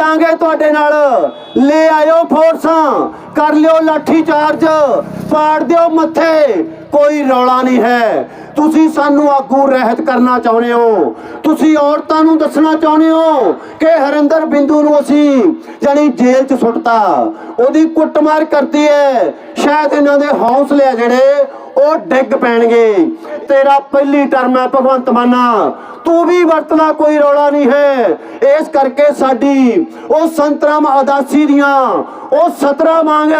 ਭਿੜਾਂਗੇ ਤੁਹਾਡੇ ਨਾਲ। ਲੈ ਆਇਓ ਫੋਰਸਾਂ ਕਰ ਲਿਓ ਲਾਠੀ ਚਾਰਜ ਪਾੜ ਦਿਓ ਮੱਥੇ। ਕੋਈ ਰੌਲਾ ਨਹੀਂ ਹੈ। ਤੁਸੀਂ ਸਾਨੂੰ ਆਗੂ ਰਹਿਤ ਕਰਨਾ ਚਾਹੁੰਦੇ ਹੋ। ਤੁਸੀਂ ਔਰਤਾਂ ਨੂੰ ਦੱਸਣਾ ਚਾਹੁੰਦੇ ਹੋ ਕਿ ਹਰਿੰਦਰ ਬਿੰਦੂ ਨੂੰ ਅਸੀਂ ਜਾਨੀ ਜੇਲ੍ਹ 'ਚ ਸੁੱਟਤਾ। ਉਹਦੀ ਕੁੱਟਮਾਰ ਕਰਦੀ ਹੈ। ਸ਼ਾਇਦ ਇਹਨਾਂ ਦੇ ਹੌਸਲੇ ਆ ਜਿਹੜੇ ਉਹ ਡਿੱਗ ਪੈਣਗੇ। ਤੇਰਾ ਪਹਿਲੀ ਟਰਮ ਹੈ ਭਗਵੰਤ ਮਾਨਾ। ਤੂੰ ਵੀ ਵਰਤਣਾ ਕੋਈ ਰੌਲਾ ਨਹੀਂ ਹੈ। ਇਸ ਕਰਕੇ ਸਾਡੀ ਉਹ ਸੰਤਰਾਮ ਅਦਾਸੀ ਦੀਆਂ, ਉਹ ਸਤਰਾ ਮੰਗ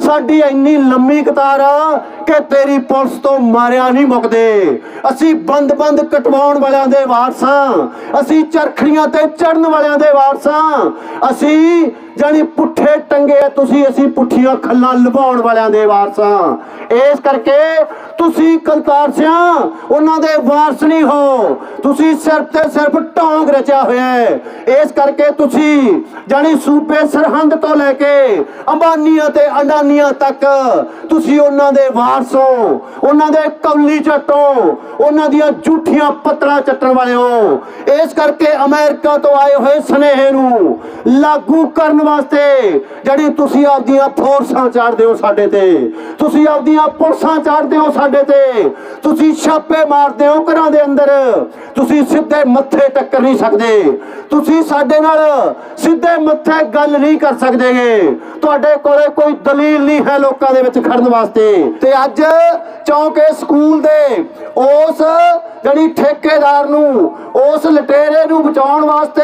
ਸਾਡੀ ਇੰਨੀ ਲੰਮੀ ਕਤਾਰ ਆ ਕਿ ਤੇਰੀ ਪੁਲਿਸ ਤੋਂ ਮਾਰਿਆ ਨਹੀਂ ਮੁਕਦੇ। ਅਸੀਂ ਬੰਦ-ਬੰਦ ਕਟਵਾਉਣ ਵਾਲਿਆਂ ਦੇ ਵਾਰਸਾਂ, ਅਸੀਂ ਚਰਖੜੀਆਂ ਤੇ ਚੜਨ ਵਾਲਿਆਂ ਦੇ ਵਾਰਸਾਂ, ਅਸੀਂ ਜਾਨੀ ਪੁੱਠੇ ਟੰਗੇ ਤੁਸੀਂ ਅਸੀਂ ਪੁੱਠੀਆਂ ਖੱਲਾਂ ਲੁਭਾਉਣ ਵਾਲਿਆਂ ਦੇ ਵਾਰਸਾਂ। ਇਸ ਕਰਕੇ ਤੁਸੀਂ ਕਲਤਾਰ ਸਿਆ, ਉਹਨਾਂ ਦੇ ਵਾਰਸ ਨਹੀਂ ਹੋ। ਤੁਸੀਂ ਸਿਰਫ ਤੇ ਸਿਰਫ ਢੋਂਗ ਰਚਿਆ ਹੋਇਆ ਹੈ। ਇਸ ਕਰਕੇ ਤੁਸੀਂ ਜਾਨੀ ਸੂਬੇ ਸਰਹੰਦ ਤੋਂ ਲੈ ਕੇ ਅੰਬਾਨੀਆਂ ਤੇ ਅਡਾਨੀਆਂ ਤੱਕ ਤੁਸੀਂ ਉਹਨਾਂ ਦੇ ਵਾਰਸ ਹੋ। ਉਹਨਾਂ ਦੇ ਕੌਲੀ ਚੱਟੋ ਉਹਨਾਂ ਦੀਆਂ ਝੂਠੀਆਂ ਪੱਤਰਾਂ ਚੱਟਣ ਵਾਲੇ ਹੋ। ਇਸ ਕਰਕੇ ਅਮਰੀਕਾ ਤੋਂ ਆਏ ਹੋਏ ਸਨੇਹ ਨੂੰ ਲਾਗੂ ਕਰਨ ਵਾਸਤੇ ਜਿਹੜੀ ਤੁਸੀਂ ਆਪਦੀਆਂ ਫੋਰਸਾਂ ਚਾੜਦੇ ਹੋ ਸਾਡੇ ਤੇ। ਤੁਸੀਂ ਆਪਦੀਆਂ ਪੁਲਿਸਾਂ ਚਾੜਦੇ ਹੋ ਸਾਡੇ ਤੇ। ਤੁਸੀਂ ਛਾਪੇ ਮਾਰਦੇ ਹੋ ਘਰਾਂ ਦੇ ਅੰਦਰ। ਤੁਸੀਂ ਸਿੱਧੇ ਮੱਥੇ ਟੱਕਰ ਨਹੀਂ ਸਕਦੇ। ਤੁਸੀਂ ਸਾਡੇ ਨਾਲ ਸਿੱਧੇ ਮੱਥੇ ਗੱਲ ਨਹੀਂ ਕਰ ਸਕਦੇਗੇ ਤੁਹਾਡੇ ਕੋਲੇ ਕੋਈ ਦਲੀਲ ਨਹੀਂ ਹੈ ਲੋਕਾਂ ਦੇ ਵਿੱਚ ਖੜਨ ਵਾਸਤੇ। ਤੇ ਅੱਜ ਚੌਂਕੇ ਸਕੂਲ ਦੇ ਉਸ ਜਿਹੜੀ ਠੇਕੇਦਾਰ ਨੂੰ, ਉਸ ਲਟੇਰੇ ਨੂੰ ਬਚਾਉਣ ਵਾਸਤੇ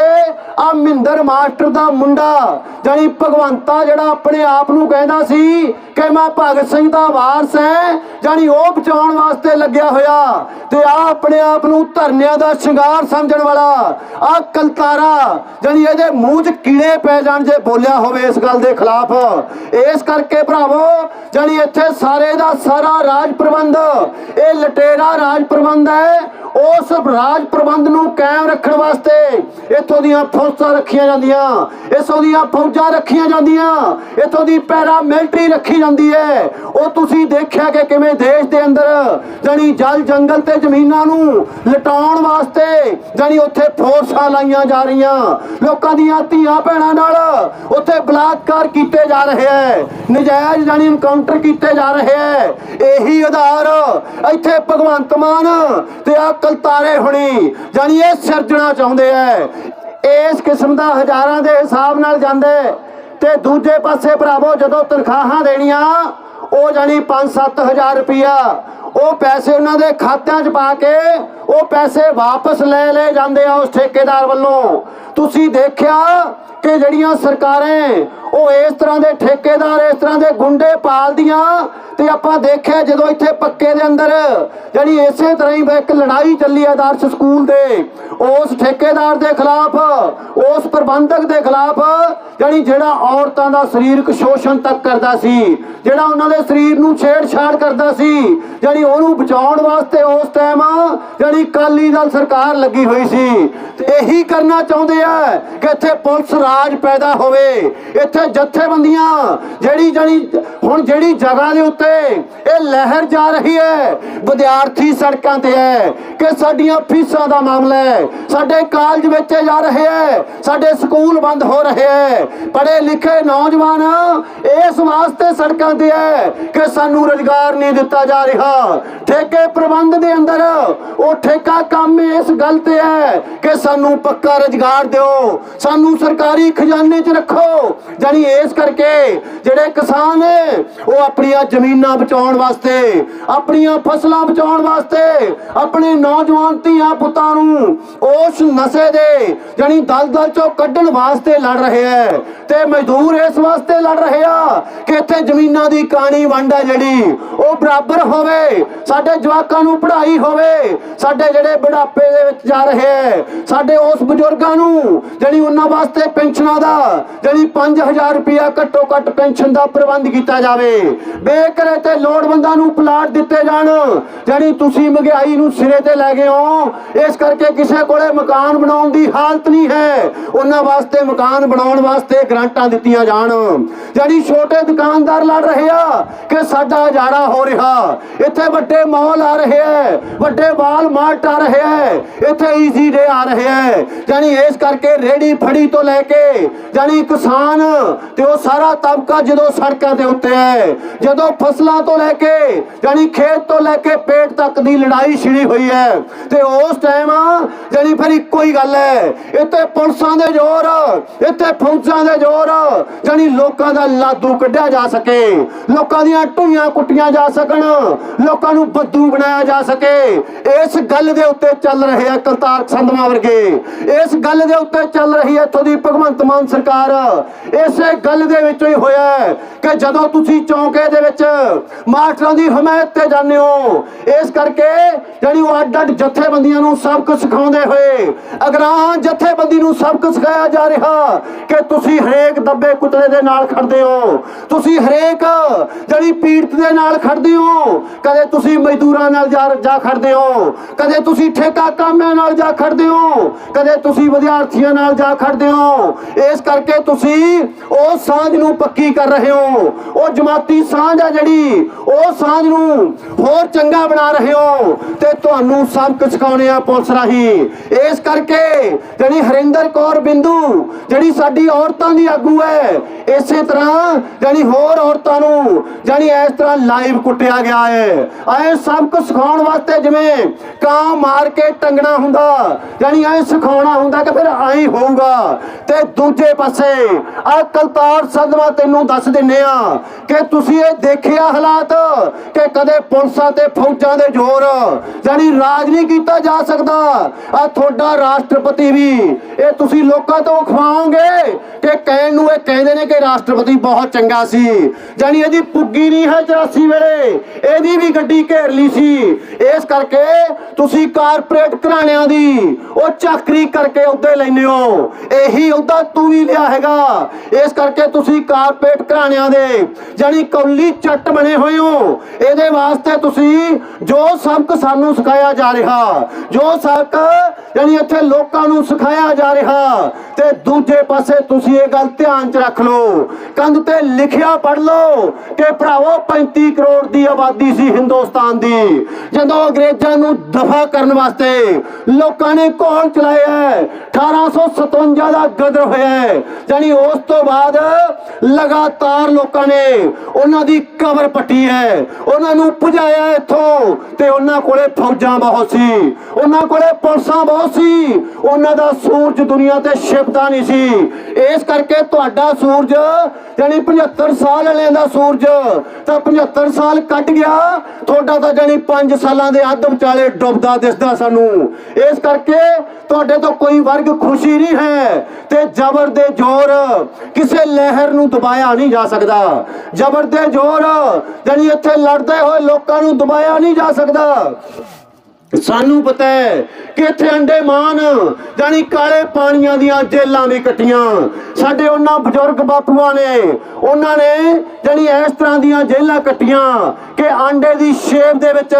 ਆ ਮਹਿੰਦਰ ਮਾਸਟਰ ਦਾ ਮੁੰਡਾ ਜਾਨੀ ਭਗਵੰਤਾ ਜਿਹੜਾ ਆਪਣੇ ਆਪ ਨੂੰ ਕਹਿੰਦਾ ਸੀ ਕਿ ਮੈਂ ਭਗਤ ਸਿੰਘ ਦਾ ਵਾਰਸ ਹੈ ਜਾਨੀ ਉਹ ਬਚਾਉਣ ਵਾਸਤੇ ਲੱਗਿਆ ਹੋਇਆ ਤੇ ਆ ਆਪਣੇ ਆਪ ਨੂੰ ਧਰਨਿਆਂ ਦਾ ਸ਼ਿੰਗਾਰ ਸਮਝਣ ਵਾਲਾ, ਆ ਕਲਤਾਰਾ ਜਾਨੀ ਇਹਦੇ ਮੂੰਹ 'ਚ ਕੀੜੇ ਪੈ ਜਾਣ ਜੇ ਬੋਲਿਆ ਹੋਵੇ ਇਸ ਗੱਲ ਦੇ ਖਿਲਾਫ। ਇਸ ਕਰਕੇ ਭਰਾਵੋ ਜਾਨੀ ਇੱਥੇ ਸਾਰੇ ਦਾ ਸਾਰਾ ਰਾਜ ਪ੍ਰਬੰਧ, ਇਹ ਲਟੇਰਾ ਰਾਜ ਪ੍ਰਬੰਧ ਹੈ ਉਸ ਰਾਜ ਪ੍ਰਬੰਧ ਨੂੰ ਕਾਇਮ ਰੱਖਣ ਵਾਸਤੇ ਇੱਥੋਂ ਦੀਆਂ ਫੌਜਾਂ ਰੱਖੀਆਂ ਜਾਂਦੀਆਂ। ਇੱਥੋਂ ਦੀਆਂ ਫੌਜਾਂ ਰੱਖੀਆਂ ਜਾਂਦੀਆਂ। ਇੱਥੋਂ ਦੀ ਪੈਰਾ ਮਿਲਟਰੀ ਰੱਖੀ ਜਾਂਦੀ ਹੈ। ਉਹ ਤੁਸੀਂ ਦੇਖਿਆ ਕਿ ਕਿਵੇਂ ਦੇਸ਼ ਦੇ ਅੰਦਰ ਜਾਨੀ ਜਲ ਜੰਗਲ ਤੇ ਜ਼ਮੀਨਾਂ ਨੂੰ ਲਟਾਉਣ ਵਾਸਤੇ ਜਾਨੀ ਉੱਥੇ ਫੋਰਸਾਂ ਲਾਈਆਂ ਜਾ ਰਹੀਆਂ। ਲੋਕਾਂ ਦੀਆਂ ਧੀਆਂ ਭੈਣਾਂ ਨਾਲ ਉੱਥੇ ਬਲਾਤਕਾਰ ਕੀਤੇ ਜਾ ਰਹੇ ਹੈ। ਨਜਾਇਜ਼ ਜਾਨੀ ਇਨਕਾਊਂਟਰ ਕੀਤੇ ਜਾ ਰਹੇ ਹੈ। ਇਹੀ ਆਧਾਰ ਇੱਥੇ ਭਗਵੰਤ ਮਾਨ ਤੇ ਆ ਕਲਤਾਰੇ ਹੁਣੀ ਜਾਨੀ ਇਹ ਸਿਰਜਣਾ ਚਾਹੁੰਦੇ ਐ ਇਸ ਕਿਸਮ ਦਾ ਹਜ਼ਾਰਾਂ ਦੇ ਹਿਸਾਬ ਨਾਲ ਜਾਂਦੇ। ਤੇ ਦੂਜੇ ਪਾਸੇ ਭਰਾਵੋ, ਜਦੋਂ ਤਨਖਾਹਾਂ ਦੇਣੀਆਂ, ਉਹ ਜਾਨੀ 5-7000 ਰੁਪਇਆ ਉਹ ਪੈਸੇ ਉਹਨਾਂ ਦੇ ਖਾਤਿਆਂ 'ਚ ਪਾ ਕੇ, ਉਹ ਪੈਸੇ ਵਾਪਸ ਲੈ ਲਏ ਜਾਂਦੇ ਆ ਉਸ ਠੇਕੇਦਾਰ ਵੱਲੋਂ। ਤੁਸੀਂ ਦੇਖਿਆ ਕਿ ਜਿਹੜੀਆਂ ਸਰਕਾਰਾਂ ਉਹ ਇਸ ਤਰ੍ਹਾਂ ਦੇ ਠੇਕੇਦਾਰ, ਇਸ ਤਰ੍ਹਾਂ ਦੇ ਗੁੰਡੇ ਪਾਲਦੀਆਂ ਤੇ ਆਪਾਂ ਦੇਖਿਆ ਜਦੋਂ ਇੱਥੇ ਪੱਕੇ ਦੇ ਅੰਦਰ ਜਿਹੜੀ ਇਸੇ ਤਰ੍ਹਾਂ ਹੀ ਇੱਕ ਲੜਾਈ ਚੱਲੀ ਹੈ ਆਦਰਸ਼ ਸਕੂਲ ਦੇ, ਉਸ ਠੇਕੇਦਾਰ ਦੇ ਖਿਲਾਫ, ਉਸ ਪ੍ਰਬੰਧਕ ਦੇ ਖਿਲਾਫ ਜਿਹੜੀ ਜਿਹੜਾ ਔਰਤਾਂ ਦਾ ਸਰੀਰਕ ਸ਼ੋਸ਼ਣ ਤੱਕ ਕਰਦਾ ਸੀ, ਜਿਹੜਾ ਉਹਨਾਂ ਦੇ ਸਰੀਰ ਨੂੰ ਛੇੜਛਾੜ ਕਰਦਾ ਸੀ ਜਿਹੜੀ ਉਹਨੂੰ ਬਚਾਉਣ ਵਾਸਤੇ ਉਸ ਟਾਈਮ ਜਿਹੜੀ ਕਾਲੀ ਦਲ ਸਰਕਾਰ ਲੱਗੀ ਹੋਈ ਸੀ। ਤੇ ਇਹੀ ਕਰਨਾ ਚਾਹੁੰਦੇ ਆ ਕਿ ਇੱਥੇ ਪੁਲਿਸ ਰਾਜ ਪੈਦਾ ਹੋਵੇ। ਇੱਥੇ ਜਥੇਬੰਦੀਆਂ ਜਿਹੜੀ ਜਿਹੜੀ ਹੁਣ ਜਿਹੜੀ ਜਗ੍ਹਾ ਦੇ ਉੱਤੇ ਇਹ ਲਹਿਰ ਜਾ ਰਹੀ ਹੈ, ਵਿਦਿਆਰਥੀ ਸੜਕਾਂ ਤੇ ਹੈ ਕਿ ਸਾਡੀਆਂ ਫੀਸਾਂ ਦਾ ਮਾਮਲਾ ਹੈ। ਸਾਡੇ ਕਾਲਜ ਵੇਚੇ ਜਾ ਰਹੇ ਹੈ, ਸਾਡੇ ਸਕੂਲ ਬੰਦ ਹੋ ਰਹੇ ਹੈ। ਪੜ੍ਹੇ ਲਿਖੇ ਨੌਜਵਾਨ ਇਸ ਵਾਸਤੇ ਸੜਕਾਂ ਤੇ ਹੈ ਕਿ ਸਾਨੂੰ ਰੁਜ਼ਗਾਰ ਨਹੀਂ ਦਿੱਤਾ ਜਾ ਰਿਹਾ। ਠੇਕੇ ਪ੍ਰਬੰਧ ਦੇ ਅੰਦਰ ਉਹ ਠੇਕਾ ਕੰਮ ਇਸ ਗੱਲ ਤੇ ਹੈ ਕਿ ਸਾਨੂੰ ਪੱਕਾ ਰੁਜ਼ਗਾਰ ਦਿਓ। ਸਾਨੂੰ ਸਰਕਾਰੀ ਖਜ਼ਾਨੇ 'ਚ ਰੱਖੋ। ਜਾਨੀ ਇਸ ਕਰਕੇ ਜਿਹੜੇ ਕਿਸਾਨ ਉਹ ਆਪਣੀਆਂ ਜ਼ਮੀਨਾਂ ਬਚਾਉਣ ਵਾਸਤੇ, ਆਪਣੀਆਂ ਫਸਲਾਂ ਬਚਾਉਣ ਵਾਸਤੇ, ਆਪਣੇ ਨੌਜਵਾਨ ਧੀਆਂ ਪੁੱਤਾਂ ਨੂੰ ਉਸ ਨਸ਼ੇ ਦੇ ਜਾਨੀ ਦਲਦਲ ਚੋਂ ਕੱਢਣ ਵਾਸਤੇ ਲੜ ਰਹੇ ਹੈ ਤੇ ਮਜ਼ਦੂਰ ਇਸ ਵਾਸਤੇ ਲੜ ਰਹੇ ਆ ਕਿ ਇੱਥੇ ਜ਼ਮੀਨਾਂ ਦੀ ਕਾਣੀ ਵੰਡ ਹੈ ਜਿਹੜੀ, ਉਹ ਬਰਾਬਰ ਹੋਵੇ, ਸਾਡੇ ਜਵਾਕਾਂ ਨੂੰ ਪੜ੍ਹਾਈ ਹੋਵੇ, ਸਾਡੇ ਜਿਹੜੇ ਬੁਢਾਪੇ ਦੇ ਵਿੱਚ ਜਾ ਰਹੇ ਹੈ ਸਾਡੇ ਉਸ ਬਜ਼ੁਰਗਾਂ ਨੂੰ ਜਿਹੜੀ ਉਹਨਾਂ ਵਾਸਤੇ ਪੈਨਸ਼ਨਾਂ ਦਾ, ਜਿਹੜੀ 5000 2000 ਰੁਪਇਆ ਘੱਟੋ ਘੱਟ ਪੈਨਸ਼ਨ ਦਾ ਪ੍ਰਬੰਧ ਕੀਤਾ ਜਾਵੇ। ਬੇਕਰੇ ਤੇ ਲੋੜਵੰਦਾਂ ਨੂੰ ਪਲਾਟ ਦਿੱਤੇ ਜਾਣ, ਜਿਹੜੀ ਤੁਸੀਂ ਮਹਿੰਗਾਈ ਨੂੰ ਸਿਰੇ ਤੇ ਲੈ ਗਏ ਹੋ, ਇਸ ਕਰਕੇ ਕਿਸੇ ਕੋਲੇ ਮਕਾਨ ਬਣਾਉਣ ਦੀ ਹਾਲਤ ਨਹੀਂ ਹੈ। ਉਹਨਾਂ ਵਾਸਤੇ ਮਕਾਨ ਬਣਾਉਣ ਵਾਸਤੇ ਗ੍ਰਾਂਟਾਂ ਦਿੱਤੀਆਂ ਜਾਣ। ਜਿਹੜੀ ਛੋਟੇ ਦੁਕਾਨਦਾਰ ਲੜ ਰਹੇ ਆ, ਕਿ ਸਾਡਾ ਉਜਾੜਾ ਹੋ ਰਿਹਾ। ਇੱਥੇ ਵੱਡੇ ਮਾਲ ਆ ਰਹੇ ਹੈ ਵੱਡੇ ਵਾਲ ਮਾਰਟ ਆ ਰਹੇ ਹੈ ਇੱਥੇ ਈਜ਼ੀ ਡੇ ਆ ਰਹੇ ਹੈ ਜਾਨੀ ਇਸ ਕਰਕੇ ਰੇੜੀ ਫੜੀ ਤੋਂ ਲੈ ਕੇ ਜਾਨੀ ਕਿਸਾਨ, ਤੇ ਉਹ ਸਾਰਾ ਤਬਕਾ ਜਦੋਂ ਸੜਕਾਂ ਦੇ ਉੱਤੇ ਹੈ, ਜਦੋਂ ਫਸਲਾਂ ਤੋਂ ਲੈ ਕੇ ਜਾਨੀ ਖੇਤ ਤੋਂ ਲੈ ਕੇ ਪੇਟ ਤੱਕ ਦੀ ਲੜਾਈ ਛਿੜੀ ਹੋਈ ਹੈ, ਤੇ ਉਸ ਟਾਈਮ ਜਾਨੀ ਫਿਰ ਇੱਕੋ ਹੀ ਗੱਲ ਹੈ, ਇੱਥੇ ਪੁਲਿਸਾਂ ਦੇ ਜ਼ੋਰ, ਇੱਥੇ ਫੌਜਾਂ ਦੇ ਜ਼ੋਰ ਜਾਨੀ ਲੋਕਾਂ ਦਾ ਲਾਦੂ ਕੱਢਿਆ ਜਾ ਸਕੇ, ਲੋਕਾਂ ਦੀਆਂ ਢੂਈਆਂ ਕੁੱਟੀਆਂ ਜਾ ਸਕਣ, ਲੋਕਾਂ ਨੂੰ ਬੱਦੂ ਬਣਾਇਆ ਜਾ ਸਕੇ। ਇਸ ਗੱਲ ਦੇ ਉੱਤੇ ਚੱਲ ਰਹੇ ਆ ਕਰਤਾਰ ਸੰਧਵਾ ਵਰਗੇ। ਇਸ ਗੱਲ ਦੇ ਉੱਤੇ ਚੱਲ ਰਹੀ ਹੈ ਇੱਥੋਂ ਦੀ ਭਗਵੰਤ ਮਾਨ ਸਰਕਾਰ। ਇਸੇ ਗੱਲ ਦੇ ਵਿੱਚੋਂ ਹੀ ਹੋਇਆ ਹੈ ਕਿ ਜਦੋਂ ਤੁਸੀਂ ਚੌਂਕੇ ਦੇ ਵਿੱਚ ਮਾਸਟਰਾਂ ਦੀ ਹਮਾਇਤ ਤੇ ਜਾਂਦੇ ਹੋ, ਇਸ ਕਰਕੇ ਜਿਹੜੀ ਉਹ ਅੱਡ ਅੱਡ ਜਥੇਬੰਦੀਆਂ ਨੂੰ ਸਬਕ ਸਿਖਾਉਂਦੇ ਹੋਏ ਅਗਰਾਂ ਜਥੇਬੰਦੀ ਨੂੰ ਸਬਕ ਸਿਖਾਇਆ ਜਾ ਰਿਹਾ ਕਿ ਤੁਸੀਂ ਹਰੇਕ ਦੱਬੇ ਕੁੱਤਰੇ ਦੇ ਨਾਲ ਖੜਦੇ ਹੋ। ਤੁਸੀਂ ਹਰੇਕ ਜਿਹੜੀ ਪੀੜਤ ਦੇ ਨਾਲ ਖੜਦੇ ਹੋ। ਕਦੇ ਤੁਸੀਂ ਮਜ਼ਦੂਰਾਂ ਨਾਲ ਜਾ ਖੜਦੇ ਹੋ। ਕਦੇ ਤੁਸੀਂ ਠੇਕਾ ਕਾਮਿਆਂ ਨਾਲ ਜਾ ਖੜਦੇ ਹੋ। ਕਦੇ ਤੁਸੀਂ ਵਿਦਿਆਰਥੀ ਵਿਦਿਆਰਥੀਆਂ ਨਾਲ ਜਾ ਖੜਦੇ ਹੋ। ਇਸ ਕਰਕੇ ਤੁਸੀਂ ਉਹ ਸਾਂਝ ਨੂੰ ਪੱਕੀ ਕਰ ਰਹੇ ਹੋ। ਉਹ ਜਮਾਤੀ ਸਾਂਝ ਆ ਜਿਹੜੀ, ਉਹ ਸਾਂਝ ਨੂੰ ਹੋਰ ਚੰਗਾ ਬਣਾ ਰਹੇ ਹੋ ਤੇ ਤੁਹਾਨੂੰ ਸਬਕ ਸਿਖਾਉਣੇ ਆ ਪੁਲਿਸ ਰਾਹੀਂ। ਇਸ ਕਰਕੇ ਜਿਹੜੀ ਹਰਿੰਦਰ ਕੌਰ ਬਿੰਦੂ, ਜਿਹੜੀ ਸਾਡੀ ਔਰਤਾਂ ਦੀ ਆਗੂ ਹੈ, ਇਸੇ ਤਰ੍ਹਾਂ ਜਿਹੜੀ ਹੋਰ ਔਰਤਾਂ ਨੂੰ ਜਾਨੀ ਇਸ ਤਰ੍ਹਾਂ ਲਾਈਵ ਕੁੱਟਿਆ ਗਿਆ ਹੈ। ਐ ਸਬਕ ਸਿਖਾਉਣ ਵਾਸਤੇ ਜਿਵੇਂ ਕਾਂ ਮਾਰ ਕੇ ਟੰਗਣਾ ਹੁੰਦਾ ਜਾਨੀ ਐ ਸਿਖਾਉਣਾ ਹੁੰਦਾ ਕਿ ਫਿਰ ਐਂ ਹੋਊਗਾ। ਤੇ ਦੂਜੇ ਪਾਸੇ, ਆ ਕਲਤਾਰ ਸਦਮਾ ਤੈਨੂੰ ਦੱਸ ਦਿੰਨੇ ਆ ਕਿ ਤੁਸੀਂ ਇਹ ਦੇਖਿਆ ਹਾਲਾਤ ਕਿ ਕਦੇ ਪੁਲਿਸਾਂ ਤੇ ਫੌਜਾਂ ਦੇ ਜ਼ੋਰ ਜਾਨੀ ਰਾਜ ਨਹੀਂ ਕੀਤਾ ਜਾ ਸਕਦਾ। ਆ ਤੁਹਾਡਾ ਰਾਸ਼ਟਰਪਤੀ ਵੀ, ਇਹ ਤੁਸੀਂ ਲੋਕਾਂ ਤੋਂ ਖਵਾਓਗੇ ਕਿ ਕਹਿਣ ਨੂੰ ਇਹ ਕਹਿੰਦੇ ਨੇ ਕਿ ਰਾਸ਼ਟਰਪਤੀ ਬਹੁਤ ਚੰਗਾ ਸੀ। ਜਾਨੀ ਇਹਦੀ ਪੁੱਗੀ ਨਹੀਂ ਹੈ 84 ਵੇਲੇ, ਇਹਦੀ ਵੀ ਗੱਡੀ ਘੇਰ ਲਈ ਸੀ। ਇਸ ਕਰਕੇ ਤੁਸੀਂ ਕਾਰਪੋਰੇਟ ਘਰਾਣਿਆਂ ਦੀ ਉਹ ਚਾਕਰੀ ਕਰਕੇ ਉੱਤੇ ਲੈਨੇ ਹੋ। ਇਹੀ ਉਹਦਾ ਤੂੰ ਵੀ ਲਿਆ ਹੈਗਾ। ਇਸ ਕਰਕੇ ਤੁਸੀਂ ਕਾਰਪੋਰੇਟ ਘਰਾਣਿਆਂ ਦੇ ਜਾਨੀ ਕੌਲੀ ਚੱਟ ਬਣੇ ਹੋਏ ਹੋ। ਇਹਦੇ ਵਾਸਤੇ ਤੁਸੀਂ ਜੋ ਸਬਕ ਸਾਨੂੰ ਸਿਖਾਇਆ ਜਾ ਰਿਹਾ, ਜੋ ਸਬਕ ਜਾਨੀ ਇੱਥੇ ਲੋਕਾਂ ਨੂੰ ਸਿਖਾਇਆ ਜਾ ਰਿਹਾ ਤੇ ਦੂਜੇ ਪਾਸੇ ਤੁਸੀਂ ਇਹ ਗੱਲ ਧਿਆਨ 'ਚ ਰੱਖ ਲਓ। ਕੰਧ ਤੇ ਲਿਖਿਆ ਪੜ ਲਓ ਕਿ ਭਰਾਵੋ 35 ਕਰੋੜ ਦੀ ਆਬਾਦੀ ਸੀ ਹਿੰਦੁਸਤਾਨ ਦੀ। ਜਦੋਂ ਅੰਗਰੇਜ਼ਾਂ ਨੂੰ ਦਫਾ ਕਰਨ ਵਾਸਤੇ ਲੋਕਾਂ ਨੇ ਘੋਲ ਚਲਾਇਆ ਹੈ, 1857 ਦਾ ਗਦਰ ਹੋਇਆ ਹੈ। ਜਾਨੀ ਉਸ ਤੋਂ ਬਾਅਦ ਲਗਾਤਾਰ ਲੋਕਾਂ ਨੇ ਉਹਨਾਂ ਦੀ ਕਬਰ ਪੱਟੀ ਹੈ। ਉਹਨਾਂ ਨੂੰ ਭਜਾਇਆ ਇੱਥੋਂ ਤੇ ਉਹਨਾਂ ਕੋਲੇ ਫੌਜਾਂ ਬਹੁਤ ਸੀ। ਉਹਨਾਂ ਕੋਲੇ ਪੁਲਿਸਾਂ ਬਹੁਤ ਸੀ। ਉਹਨਾਂ ਦਾ ਸੂਰਜ ਦੁਨੀਆ ਤੇ ਛਿਪਦਾ ਨਹੀਂ ਸੀ। ਇਸ ਕਰਕੇ ਤੁਹਾਡਾ ਸੂਰਜ ਜਾਨੀ 75 ਸਾਲ ਵਾਲਿਆਂ ਦਾ ਸੂਰਜ ਤਾਂ 75 ਸਾਲ ਕੱਟ ਗਿਆ। ਤੁਹਾਡਾ ਤਾਂ ਜਾਨੀ 5 ਸਾਲਾਂ ਦੇ ਅੱਧ ਵਿਚਾਲੇ ਡੁੱਬਦਾ ਦਿਸਦਾ ਸਾਨੂੰ। ਇਸ ਕਰਕੇ ਤੁਹਾਡੇ ਤੋਂ ਕੋਈ ਵਰਗ ਖੁਸ਼ੀ ਨਹੀਂ ਹੈ ਤੇ ਜ਼ਬਰ ਦੇ ਜ਼ੋਰ ਕਿਸੇ ਲਹਿਰ ਨੂੰ ਦਬਾਇਆ ਨਹੀਂ ਜਾ ਸਕਦਾ। ਜ਼ਬਰ ਦੇ ਜ਼ੋਰ ਜਾਨੀ ਇੱਥੇ ਲੜਦੇ ਹੋਏ ਲੋਕਾਂ ਨੂੰ ਦਬਾਇਆ ਨਹੀਂ ਜਾ ਸਕਦਾ। ਸਾਨੂੰ ਪਤਾ ਹੈ ਕਿ ਇੱਥੇ ਅੰਡੇਮਾਨ ਜਾਨੀ ਕਾਲੇ ਪਾਣੀਆਂ ਦੀਆਂ ਜੇਲਾਂ ਵੀ ਕੱਟੀਆਂ। ਸਾਡੇ ਉਹਨਾਂ ਬਜ਼ੁਰਗ ਬਾਪੂਆਂ ਨੇ, ਉਹਨਾਂ ਨੇ ਜਾਨੀ ਇਸ ਤਰ੍ਹਾਂ ਦੀਆਂ ਜੇਲਾਂ ਕੱਟੀਆਂ ਕਿ ਆਂਡੇ ਦੀ ਸ਼ੇਪ ਦੇ ਵਿੱਚ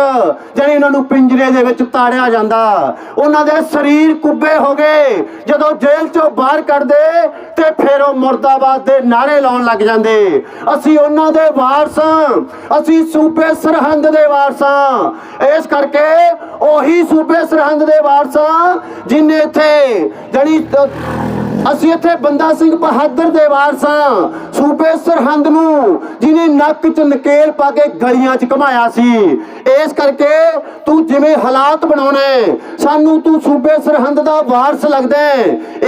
ਜਾਨੀ ਉਹਨਾਂ ਨੂੰ ਪਿੰਜਰੇ ਦੇ ਵਿੱਚ ਤਾੜਿਆ ਜਾਂਦਾ। ਉਹਨਾਂ ਦੇ ਸਰੀਰ ਕੁੱਬੇ ਹੋ ਗਏ। ਜਦੋਂ ਜੇਲ੍ਹ ਚੋਂ ਬਾਹਰ ਕੱਢਦੇ ਤੇ ਫਿਰ ਉਹ ਮੁਰਦਾਬਾਦ ਦੇ ਨਾਰੇ ਲਾਉਣ ਲੱਗ ਜਾਂਦੇ। ਅਸੀਂ ਉਹਨਾਂ ਦੇ ਵਾਰਸ ਹਾਂ। ਅਸੀਂ ਸੂਬੇ ਸਰਹੰਦ ਦੇ ਵਾਰਸ ਹਾਂ। ਇਸ ਕਰਕੇ ਉਹੀ ਸੂਬੇ ਸਰਹੰਦ ਦੇ ਵਾਰਸ ਜਿਨੇ ਇੱਥੇ ਜਣੀ, ਅਸੀਂ ਇੱਥੇ ਬੰਦਾ ਸਿੰਘ ਬਹਾਦਰ ਦੇ ਵਾਰਸ ਹਾਂ ਸੂਬੇ ਸਰਹੰਦ ਨੂੰ ਜਿਨੇ ਨੱਕ 'ਚ ਨਕੇਲ ਪਾ ਕੇ ਗਲੀਆਂ 'ਚ ਘਮਾਇਆ ਸੀ। ਇਸ ਕਰਕੇ ਤੂੰ ਜਿਵੇਂ ਹਾਲਾਤ ਬਣਾਉਣਾ, ਸਾਨੂੰ ਤੂੰ ਸੂਬੇ ਸਰਹੰਦ ਦਾ ਵਾਰਸ ਲੱਗਦਾ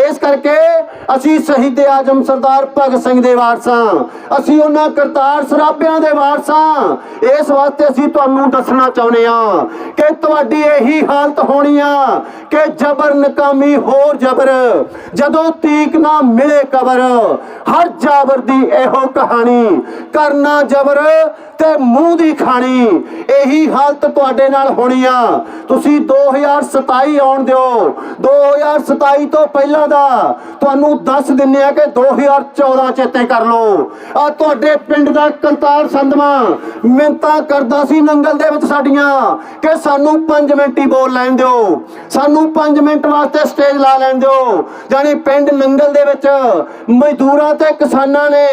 ਇਸ ਕਰਕੇ ਅਸੀਂ ਸ਼ਹੀਦ ਆਜਮ ਸਰਦਾਰ ਭਗਤ ਸਿੰਘ ਦੇ ਵਾਰਸਾਂ ਅਸੀਂ ਉਹਨਾਂ ਕਰਤਾਰ ਸਰਾਭਿਆਂ ਦੇ ਵਾਰਸਾਂ ਇਸ ਵਾਸਤੇ ਅਸੀਂ ਤੁਹਾਨੂੰ ਦੱਸਣਾ ਚਾਹੁੰਦੇ ਹਾਂ ਕਿ ਤੁਹਾਡੀ ਇਹੀ ਹਾਲਤ ਹੋਣੀ ਆ ਕਿ ਜਬਰ ਨਕਾਮੀ ਹੋਰ ਜਬਰ, ਜਦੋਂ ਤੀਕ ਨਾ ਮਿਲੇ ਕਬਰ, ਹਰ ਜਾਬਰ ਦੀ ਇਹੋ ਕਹਾਣੀ, ਕਰਨਾ ਜਬਰ ਤੇ ਮੂੰਹ ਦੀ ਖਾਣੀ, ਇਹੀ ਹਾਲਤ ਤੁਹਾਡੇ ਨਾਲ ਹੋਣੀ ਆ। ਤੁਸੀਂ 2027 ਆਉਣ ਦਿਓ। 2027 ਤੋਂ ਪਹਿਲਾਂ ਦਾ ਤੁਹਾਨੂੰ ਦੱਸ ਦਿੰਨੇ ਆ ਕਿ 2014 ਚੇਤੇ ਕਰ ਲਓ। ਆ ਤੁਹਾਡੇ ਪਿੰਡ ਦਾ ਕੰਤਾਰ ਸੰਧਵਾ ਮਿੰਤਾ ਕਰਦਾ ਸੀ ਨੰਗਲ ਦੇ ਵਿੱਚ ਸਾਡੀਆਂ ਕਿ ਸਾਨੂੰ 5 ਮਿੰਟ ਹੀ ਬੋਲ ਲੈਣ ਦਿਓ। ਸਾਨੂੰ 5 ਮਿੰਟ ਵਾਸਤੇ ਸਟੇਜ ਲਾ ਲੈਣ ਦਿਓ। ਜਾਨੀ ਪਿੰਡ ਨੰਗਲ ਦੇ ਵਿੱਚ ਮਜ਼ਦੂਰਾਂ ਤੇ ਕਿਸਾਨਾਂ ਨੇ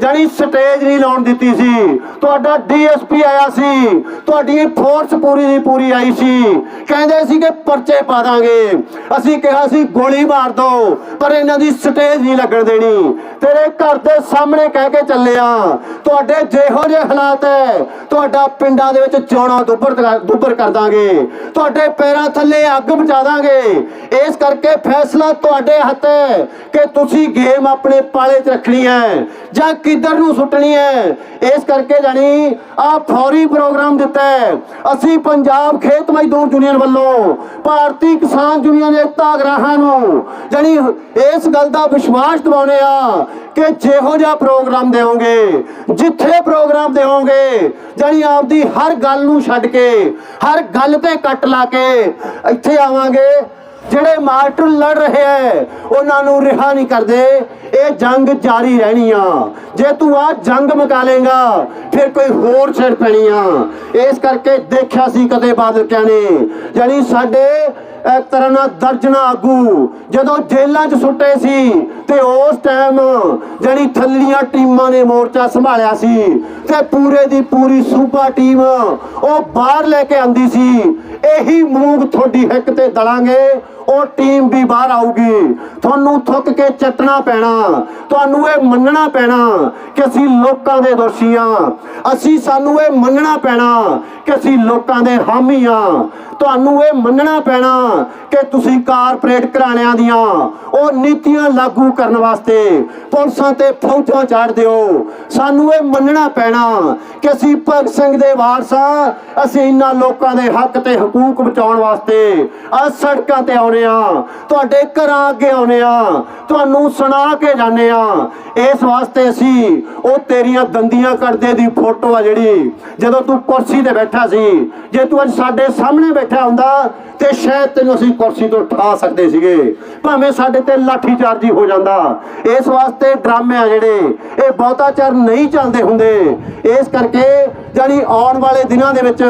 ਜਾਨੀ ਸਟੇਜ ਨਹੀਂ ਲਾਉਣ ਦਿੱਤੀ ਸੀ। ਤੁਹਾਡਾ ਡੀਐਸਪੀ ਆਇਆ ਸੀ। ਤੁਹਾਡੀ ਫੋਰਸ ਪੂਰੀ ਦੀ ਪੂਰੀ ਆਈ ਸੀ। ਕਹਿੰਦੇ ਸੀ ਕਿ ਪਰਚੇ ਪਾ ਦਾਂਗੇ। ਅਸੀਂ ਕਿਹਾ ਸੀ ਗੋਲੀ ਮਾਰ ਦੋ ਪਰ ਇਹਨਾਂ ਦੀ ਸਟੇਜ ਨਹੀਂ ਲੱਗਣ ਦੇਣੀ। ਤੇਰੇ ਘਰ ਦੇ ਸਾਹਮਣੇ ਕਹਿ ਕੇ ਚੱਲਿਆ, ਤੁਹਾਡੇ ਜਿਹੋ ਜਿਹੇ ਹਾਲਾਤ ਹੈ ਤੁਹਾਡਾ ਪਿੰਡਾਂ ਦੇ ਵਿੱਚ ਚੋਣਾ ਦੁੱਬਰ ਦੁੱਬਰ ਕਰ ਦਾਂਗੇ। ਤੁਹਾਡੇ ਪੈਰਾਂ ਥੱਲੇ ਅੱਗ ਬੁਝਾ ਦਾਂਗੇ। ਇਸ ਕਰਕੇ ਫੈਸਲਾ ਤੁਹਾਡੇ ਹੱਥ ਹੈ ਕਿ ਤੁਸੀਂ ਗੇਮ ਆਪਣੇ ਪਾਲੇ 'ਚ ਰੱਖਣੀ ਹੈ ਜਾਂ ਕਿੱਧਰ ਨੂੰ ਸੁੱਟਣੀ ਹੈ ਇਸ ਕਰਕੇ ਜਾਨੀ ਆ ਫੌਰੀ ਪ੍ਰੋਗਰਾਮ ਦਿੱਤਾ ਹੈ ਅਸੀਂ ਪੰਜਾਬ ਖੇਤ ਮਜ਼ਦੂਰ ਯੂਨੀਅਨ ਵੱਲੋਂ ਭਾਰਤੀ ਕਿਸਾਨ ਯੂਨੀਅਨ ਏਕਤਾ ਅਗਰਾਹਾਂ ਨੂੰ ਜਾਨੀ ਇਸ ਗੱਲ ਦਾ ਵਿਸ਼ਵਾਸ ਦਿਵਾਉਂਦੇ ਆ ਕਿ ਜਿਹੋ ਜਿਹਾ ਪ੍ਰੋਗਰਾਮ ਦੇਵੋਗੇ ਜਿੱਥੇ ਪ੍ਰੋਗਰਾਮ ਦੇਵੋਗੇ ਜਾਨੀ ਆਪਦੀ ਹਰ ਗੱਲ ਨੂੰ ਛੱਡ ਕੇ, ਹਰ ਗੱਲ ਤੇ ਕੱਟ ਲਾ ਕੇ ਇੱਥੇ ਆਵਾਂਗੇ। ਜਿਹੜੇ ਮਾਸਟਰ ਲੜ ਰਹੇ ਐ, ਉਹਨਾਂ ਨੂੰ ਰਿਹਾ ਨਹੀਂ ਕਰਦੇ। ਇਹ ਜੰਗ ਜਾਰੀ ਰਹਿਣੀ ਆ। ਜੇ ਤੂੰ ਆ ਜੰਗ ਮੁਕਾ ਲੇਗਾ ਫਿਰ ਕੋਈ ਹੋਰ ਛੇੜ ਪੈਣੀ ਆ। ਇਸ ਕਰਕੇ ਦੇਖਿਆ ਸੀ ਕਦੇ ਬਾਦਲ ਕਿਆ ਜਾਨੀ ਸਾਡੇ ਇੱਕ ਤਰ੍ਹਾਂ ਨਾਲ ਦਰਜਨਾ ਆਗੂ। ਜਦੋਂ ਜੇਲ੍ਹਾਂ 'ਚ ਸੁੱਟੇ ਸੀ, ਤੇ ਉਸ ਟਾਈਮ ਜਿਹੜੀ ਥੱਲੀਆਂ ਟੀਮਾਂ ਨੇ ਮੋਰਚਾ ਸੰਭਾਲਿਆ ਸੀ, ਤੇ ਪੂਰੇ ਦੀ ਪੂਰੀ ਸੂਬਾ ਟੀਮ, ਉਹ ਬਾਹਰ ਲੈ ਕੇ ਆਂਦੀ ਸੀ। ਇਹੀ ਮੂੰਗ ਤੁਹਾਡੀ ਹਿੱਕ ਤੇ ਦਲਾਂਗੇ ਉਹ ਟੀਮ ਵੀ ਬਾਹਰ ਆਊਗੀ। ਤੁਹਾਨੂੰ ਥੁੱਕ ਕੇ ਚੱਟਣਾ ਪੈਣਾ। ਤੁਹਾਨੂੰ ਇਹ ਮੰਨਣਾ ਪੈਣਾ ਕਿ ਅਸੀਂ ਲੋਕਾਂ ਦੇ ਦੋਸ਼ੀ ਹਾਂ ਅਸੀਂ ਸਾਨੂੰ ਇਹ ਮੰਨਣਾ ਪੈਣਾ ਕਿ ਅਸੀਂ ਲੋਕਾਂ ਦੇ ਹਾਮੀ ਹਾਂ ਤੁਹਾਨੂੰ ਇਹ ਮੰਨਣਾ ਪੈਣਾ ਕਿ ਤੁਸੀਂ ਕਾਰਪੋਰੇਟ ਘਰਾਣਿਆਂ ਦੀਆਂ ਉਹ ਨੀਤੀਆਂ ਲਾਗੂ ਕਰਨ ਵਾਸਤੇ ਪੁਲਿਸਾਂ ਤੇ ਫੌਜਾਂ ਚਾੜ ਦਿਓ। ਸਾਨੂੰ ਇਹ ਮੰਨਣਾ ਪੈਣਾ ਕਿ ਅਸੀਂ ਭਗਤ ਸਿੰਘ ਦੇ ਵਾਰਸਾਂ ਅਸੀਂ ਇਹਨਾਂ ਲੋਕਾਂ ਦੇ ਹੱਕ ਤੇ ਹਕੂਕ ਬਚਾਉਣ ਵਾਸਤੇ ਆ ਸੜਕਾਂ ਤੇ ਆਉਨੇ ਆ। ਤੁਹਾਡੇ ਘਰਾਂ ਅੱਗੇ ਆਉਨੇ ਆ। ਤੁਹਾਨੂੰ ਸੁਣਾ ਕੇ ਜਾਂਦੇ ਆ। ਇਸ ਵਾਸਤੇ ਅਸੀਂ ਉਹ ਤੇਰੀਆਂ ਦੰਦੀਆਂ ਕੱਢਦੇ ਦੀ ਫੋਟੋ ਆ ਜਿਹੜੀ, ਜਦੋਂ ਤੂੰ ਕੁਰਸੀ ਤੇ ਬੈਠਾ ਸੀ, ਜੇ ਤੂੰ ਅੱਜ ਸਾਡੇ ਸਾਹਮਣੇ ਬੈਠਾ ਹੁੰਦਾ ਤੇ ਸ਼ਾਇਦ ਤੈਨੂੰ ਅਸੀਂ ਕੁਰਸੀ ਤੋਂ ਉਠਾ ਸਕਦੇ ਸੀਗੇ। ਭਾਵੇਂ ਸਾਡੇ ਤੇ ਲਾਠੀ ਚਾਰਜੀ ਹੋ ਜਾਂਦਾ। ਇਸ ਵਾਸਤੇ ਡਰਾਮੇ ਆ ਜਿਹੜੇ। ਇਹ ਬਹੁਤਾ ਚਿਰ ਨਹੀਂ ਚੱਲਦੇ ਹੁੰਦੇ। ਇਸ ਕਰਕੇ ਜਾਨੀ ਆਉਣ ਵਾਲੇ ਦਿਨਾਂ ਦੇ ਵਿੱਚ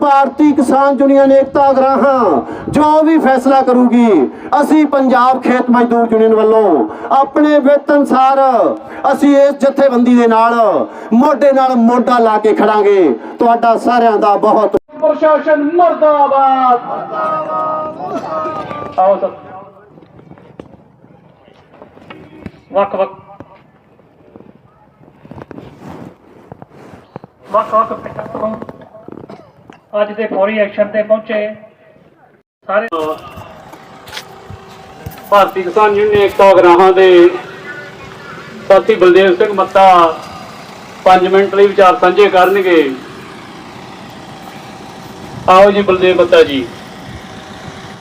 ਭਾਰਤੀ ਕਿਸਾਨ ਯੂਨੀਅਨ ਏਕਤਾ ਗਰਾਹਾਂ, ਜੋ ਵੀ ਫੈਸਲਾ ਕਰੂਗੀ, ਅਸੀਂ ਪੰਜਾਬ ਖੇਤ ਮਜ਼ਦੂਰ ਯੂਨੀਅਨ ਵੱਲੋਂ ਆਪਣੇ ਵਿੱਤ ਅਨੁਸਾਰ ਅਸੀਂ ਇਸ ਜਥੇਬੰਦੀ ਦੇ ਨਾਲ ਮੋਢੇ ਨਾਲ ਮੋਢਾ ਲਾ ਕੇ ਖੜਾਂਗੇ। ਤੁਹਾਡਾ ਸਾਰਿਆਂ ਦਾ ਬਹੁਤ ਪ੍ਰਸ਼ਾਸਨ ਮਰਦਾਬਾਦ। ਆਓ ਸਰ। ਵੱਖ ਵੱਖ। ਵੱਖ ਵੱਖ ਪਿੰਡਾਂ ਤੋਂ ਅੱਜ ਦੇ ਫੌਰੀ ਐਕਸ਼ਨ ਤੇ ਪਹੁੰਚੇ ਸਾਰੇ। ਭਾਰਤੀ ਕਿਸਾਨ ਯੂਨੀਅਨ ਏਕਤਾ ਗਰਾਹਾਂ ਦੇ ਸਾਥੀ ਬਲਦੇਵ ਸਿੰਘ ਮੱਤਾ 5 ਮਿੰਟ ਲਈ ਵਿਚਾਰ ਸਾਂਝੇ ਕਰਨਗੇ। ਆਓ ਜੀ ਬਲਦੇਵ ਬੱਤਾ ਜੀ।